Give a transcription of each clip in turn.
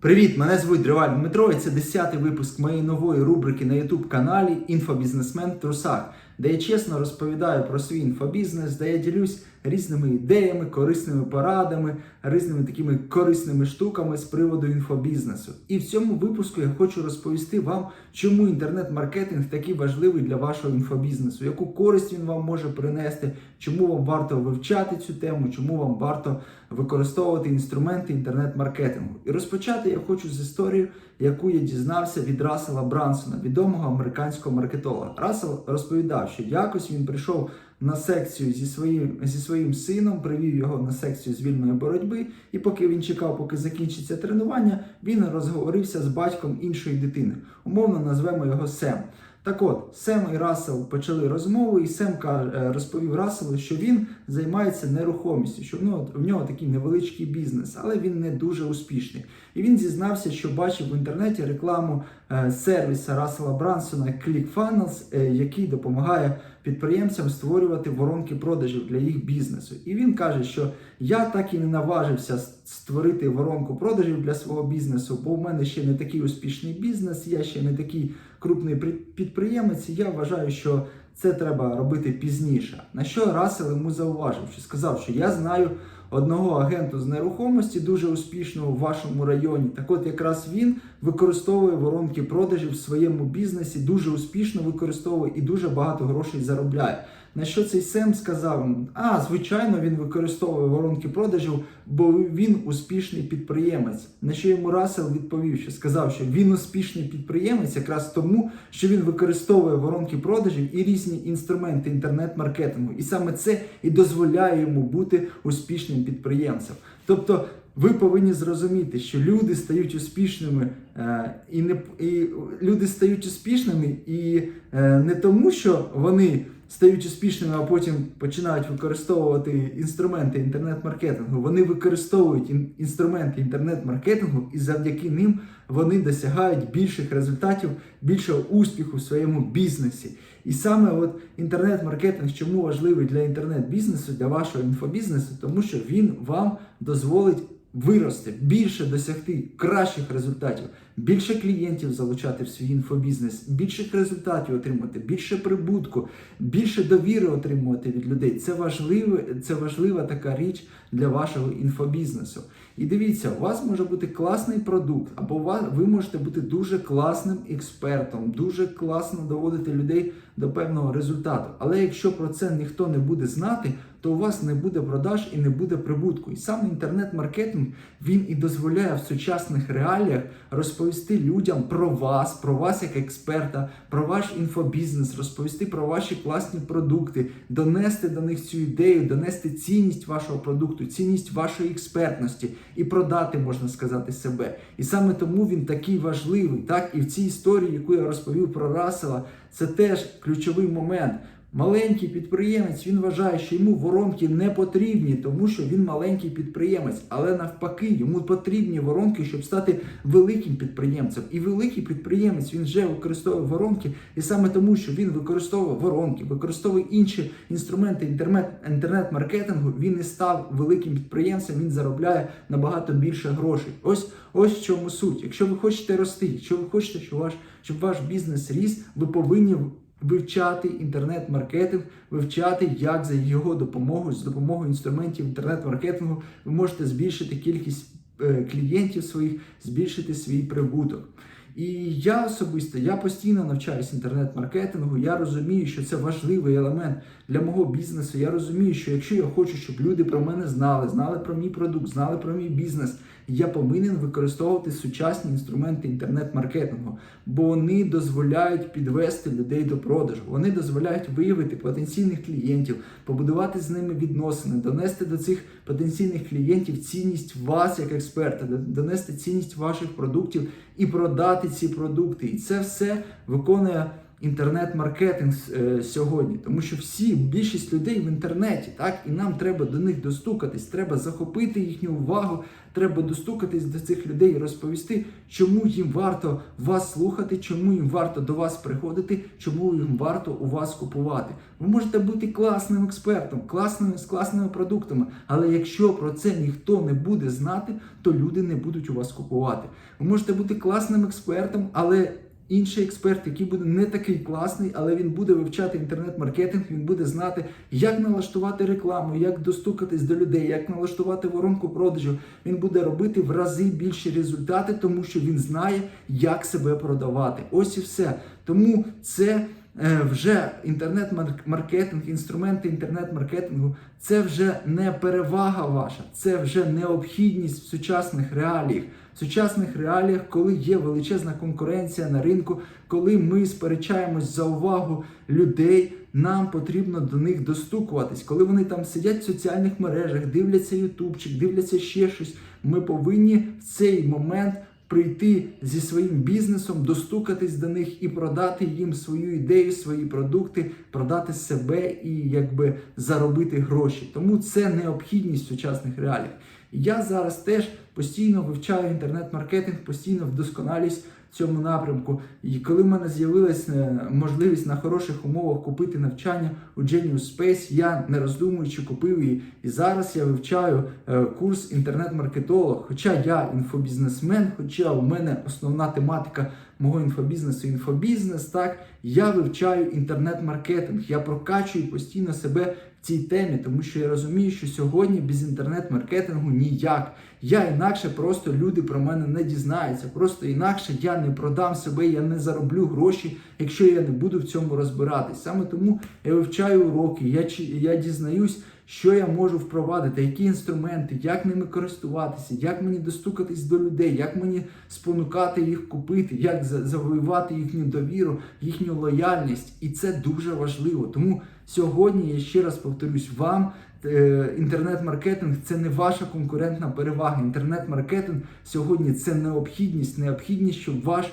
Привіт, мене звуть Дриваль Дмитро, і це 10-й випуск моєї нової рубрики на youtube каналі Інфобізнесмен Трусак, де я чесно розповідаю про свій інфобізнес, де я ділюсь різними ідеями, корисними порадами, різними такими корисними штуками з приводу інфобізнесу. І в цьому випуску я хочу розповісти вам, чому інтернет-маркетинг такий важливий для вашого інфобізнесу, яку користь він вам може принести, чому вам варто вивчати цю тему, чому вам варто використовувати інструменти інтернет-маркетингу. І розпочати я хочу з історії, яку я дізнався від Рассела Брансона, відомого американського маркетолога. Рассел розповідав, що якось він прийшов на секцію зі своїм зі своїм сином, привів його на секцію з вільної боротьби, і поки він чекав, поки закінчиться тренування, він розговорився з батьком іншої дитини. Умовно назвемо його Сем. Так от, Сем і Рассел почали розмову, і Сем е, розповів Расселу, що він займається нерухомістю, що в нього, в нього такий невеличкий бізнес, але він не дуже успішний. І він зізнався, що бачив в інтернеті рекламу е, сервіса Рассела Брансона ClickFunnels, е, який допомагає підприємцям створювати воронки продажів для їх бізнесу. І він каже, що я так і не наважився створити воронку продажів для свого бізнесу, бо в мене ще не такий успішний бізнес, я ще не такий крупний підприємець. і Я вважаю, що це треба робити пізніше. На що Расел йому зауважив, що сказав, що я знаю одного агенту з нерухомості, дуже успішного в вашому районі. Так от якраз він використовує воронки продажів в своєму бізнесі, дуже успішно використовує і дуже багато грошей заробляє. На що цей Сем сказав? А, звичайно, він використовує воронки продажів, бо він успішний підприємець. На що йому Рассел відповів, що сказав, що він успішний підприємець якраз тому, що він використовує воронки продажів і різні інструменти інтернет-маркетингу. І саме це і дозволяє йому бути успішним підприємцем. Тобто. Ви повинні зрозуміти, що люди стають успішними е, і не і люди стають успішними і е, не тому, що вони стають успішними, а потім починають використовувати інструменти інтернет-маркетингу. Вони використовують ін- інструменти інтернет-маркетингу, і завдяки ним вони досягають більших результатів, більшого успіху в своєму бізнесі. І саме от інтернет-маркетинг, чому важливий для інтернет-бізнесу, для вашого інфобізнесу, тому що він вам дозволить вирости, більше досягти кращих результатів, більше клієнтів залучати в свій інфобізнес, більших результатів отримати, більше прибутку, більше довіри отримувати від людей. Це важливе, це важлива така річ для вашого інфобізнесу. І дивіться, у вас може бути класний продукт, або ви можете бути дуже класним експертом, дуже класно доводити людей до певного результату. Але якщо про це ніхто не буде знати, то у вас не буде продаж і не буде прибутку. І саме інтернет-маркетинг він і дозволяє в сучасних реаліях розповісти людям про вас, про вас як експерта, про ваш інфобізнес, розповісти про ваші класні продукти, донести до них цю ідею, донести цінність вашого продукту, цінність вашої експертності і продати, можна сказати, себе. І саме тому він такий важливий. Так, і в цій історії, яку я розповів про Рассела, це теж ключовий момент. Маленький підприємець він вважає, що йому воронки не потрібні, тому що він маленький підприємець. Але навпаки, йому потрібні воронки, щоб стати великим підприємцем. І великий підприємець він вже використовує воронки, і саме тому, що він використовує воронки, використовує інші інструменти інтернет, інтернет-маркетингу. Він не став великим підприємцем, він заробляє набагато більше грошей. Ось ось в чому суть. Якщо ви хочете рости, якщо ви хочете, щоб ваш щоб ваш бізнес ріс, ви повинні вивчати інтернет-маркетинг, вивчати, як за його допомогою, з допомогою інструментів інтернет-маркетингу ви можете збільшити кількість е, клієнтів своїх, збільшити свій прибуток. І я особисто я постійно навчаюсь інтернет-маркетингу. Я розумію, що це важливий елемент для мого бізнесу. Я розумію, що якщо я хочу, щоб люди про мене знали, знали про мій продукт, знали про мій бізнес, я повинен використовувати сучасні інструменти інтернет-маркетингу, бо вони дозволяють підвести людей до продажу. Вони дозволяють виявити потенційних клієнтів, побудувати з ними відносини, донести до цих потенційних клієнтів цінність вас як експерта, донести цінність ваших продуктів і продати ці продукти. І це все виконує інтернет-маркетинг е, сьогодні, тому що всі більшість людей в інтернеті, так? І нам треба до них достукатись, треба захопити їхню увагу, треба достукатись до цих людей і розповісти, чому їм варто вас слухати, чому їм варто до вас приходити, чому їм варто у вас купувати. Ви можете бути класним експертом, класними з класними продуктами, але якщо про це ніхто не буде знати, то люди не будуть у вас купувати. Ви можете бути класним експертом, але інший експерт, який буде не такий класний, але він буде вивчати інтернет-маркетинг, він буде знати, як налаштувати рекламу, як достукатись до людей, як налаштувати воронку продажу. Він буде робити в рази більші результати, тому що він знає, як себе продавати. Ось і все. Тому це. е, Вже інтернет-маркетинг, інструменти інтернет-маркетингу це вже не перевага ваша, це вже необхідність в сучасних реаліях. В сучасних реаліях, коли є величезна конкуренція на ринку, коли ми сперечаємось за увагу людей, нам потрібно до них достукуватись. Коли вони там сидять в соціальних мережах, дивляться ютубчик, дивляться ще щось. Ми повинні в цей момент прийти зі своїм бізнесом, достукатись до них і продати їм свою ідею, свої продукти, продати себе і якби заробити гроші. Тому це необхідність сучасних реаліях. Я зараз теж постійно вивчаю інтернет-маркетинг, постійно вдосконалюсь в цьому напрямку. І коли в мене з'явилася можливість на хороших умовах купити навчання у Genius Space, я не роздумуючи купив її. І зараз я вивчаю е, курс інтернет-маркетолог. Хоча я інфобізнесмен, хоча у мене основна тематика мого інфобізнесу інфобізнес, так я вивчаю інтернет-маркетинг. Я прокачую постійно себе в цій темі, тому що я розумію, що сьогодні без інтернет-маркетингу ніяк. Я інакше просто люди про мене не дізнаються. Просто інакше я не продам себе, я не зароблю гроші, якщо я не буду в цьому розбиратись. Саме тому я вивчаю уроки, я, я дізнаюсь, що я можу впровадити, які інструменти, як ними користуватися, як мені достукатись до людей, як мені спонукати їх купити, як завоювати їхню довіру, їхню лояльність. І це дуже важливо. Тому сьогодні я ще раз повторюсь вам. е, Інтернет-маркетинг це не ваша конкурентна перевага. Інтернет-маркетинг сьогодні це необхідність, необхідність, щоб ваш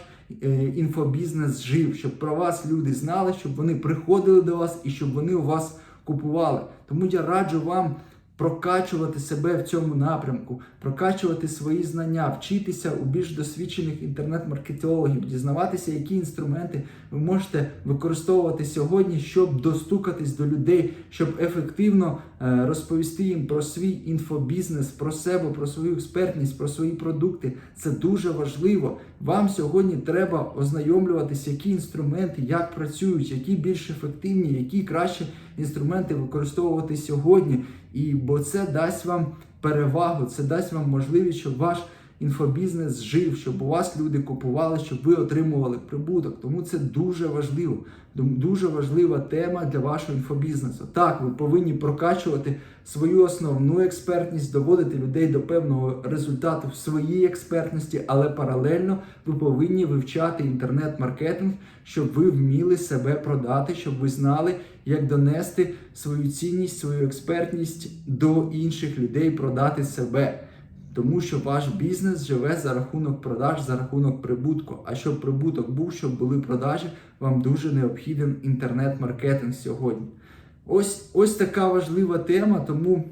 е, інфобізнес жив, щоб про вас люди знали, щоб вони приходили до вас і щоб вони у вас купували. Тому я раджу вам прокачувати себе в цьому напрямку, прокачувати свої знання, вчитися у більш досвідчених інтернет-маркетологів, дізнаватися, які інструменти ви можете використовувати сьогодні, щоб достукатись до людей, щоб ефективно е, розповісти їм про свій інфобізнес, про себе, про свою експертність, про свої продукти. Це дуже важливо. Вам сьогодні треба ознайомлюватися, які інструменти, як працюють, які більш ефективні, які краще інструменти використовувати сьогодні. І бо це дасть вам перевагу, це дасть вам можливість, щоб ваш інфобізнес жив, щоб у вас люди купували, щоб ви отримували прибуток. Тому це дуже важливо. Дуже важлива тема для вашого інфобізнесу. Так, ви повинні прокачувати свою основну експертність, доводити людей до певного результату в своїй експертності, але паралельно ви повинні вивчати інтернет-маркетинг, щоб ви вміли себе продати, щоб ви знали, як донести свою цінність, свою експертність до інших людей, продати себе. Тому що ваш бізнес живе за рахунок продаж, за рахунок прибутку. А щоб прибуток був, щоб були продажі, вам дуже необхіден інтернет-маркетинг сьогодні. Ось, ось така важлива тема, тому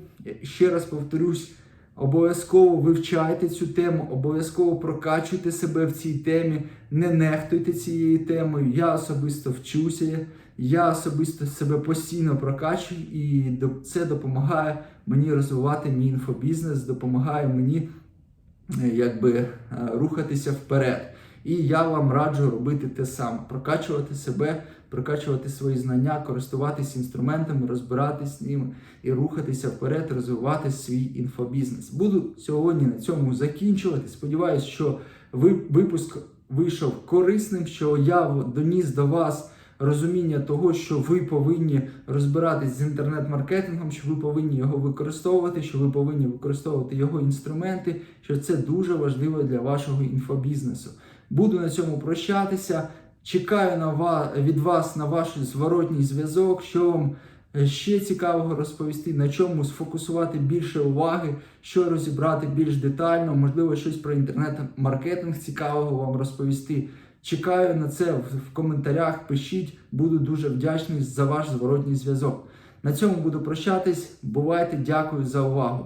ще раз повторюсь. Обов'язково вивчайте цю тему, обов'язково прокачуйте себе в цій темі, не нехтуйте цією темою. Я особисто вчуся, я особисто себе постійно прокачую, і це допомагає мені розвивати мій інфобізнес, допомагає мені е, якби е, рухатися вперед. І я вам раджу робити те саме: прокачувати себе, прокачувати свої знання, користуватись інструментами, розбиратись ними і рухатися вперед, розвивати свій інфобізнес. Буду сьогодні на цьому закінчувати. Сподіваюсь, що ви, випуск вийшов корисним, що я доніс до вас розуміння того, що ви повинні розбиратись з інтернет-маркетингом, що ви повинні його використовувати, що ви повинні використовувати його інструменти, що це дуже важливо для вашого інфобізнесу. Буду на цьому прощатися. Чекаю на ва- від вас на ваш зворотній зв'язок, що вам е, ще цікавого розповісти, на чому сфокусувати більше уваги, що розібрати більш детально, можливо, щось про інтернет-маркетинг цікавого вам розповісти. Чекаю на це в коментарях. Пишіть, буду дуже вдячний за ваш зворотній зв'язок. На цьому буду прощатись. Бувайте, дякую за увагу.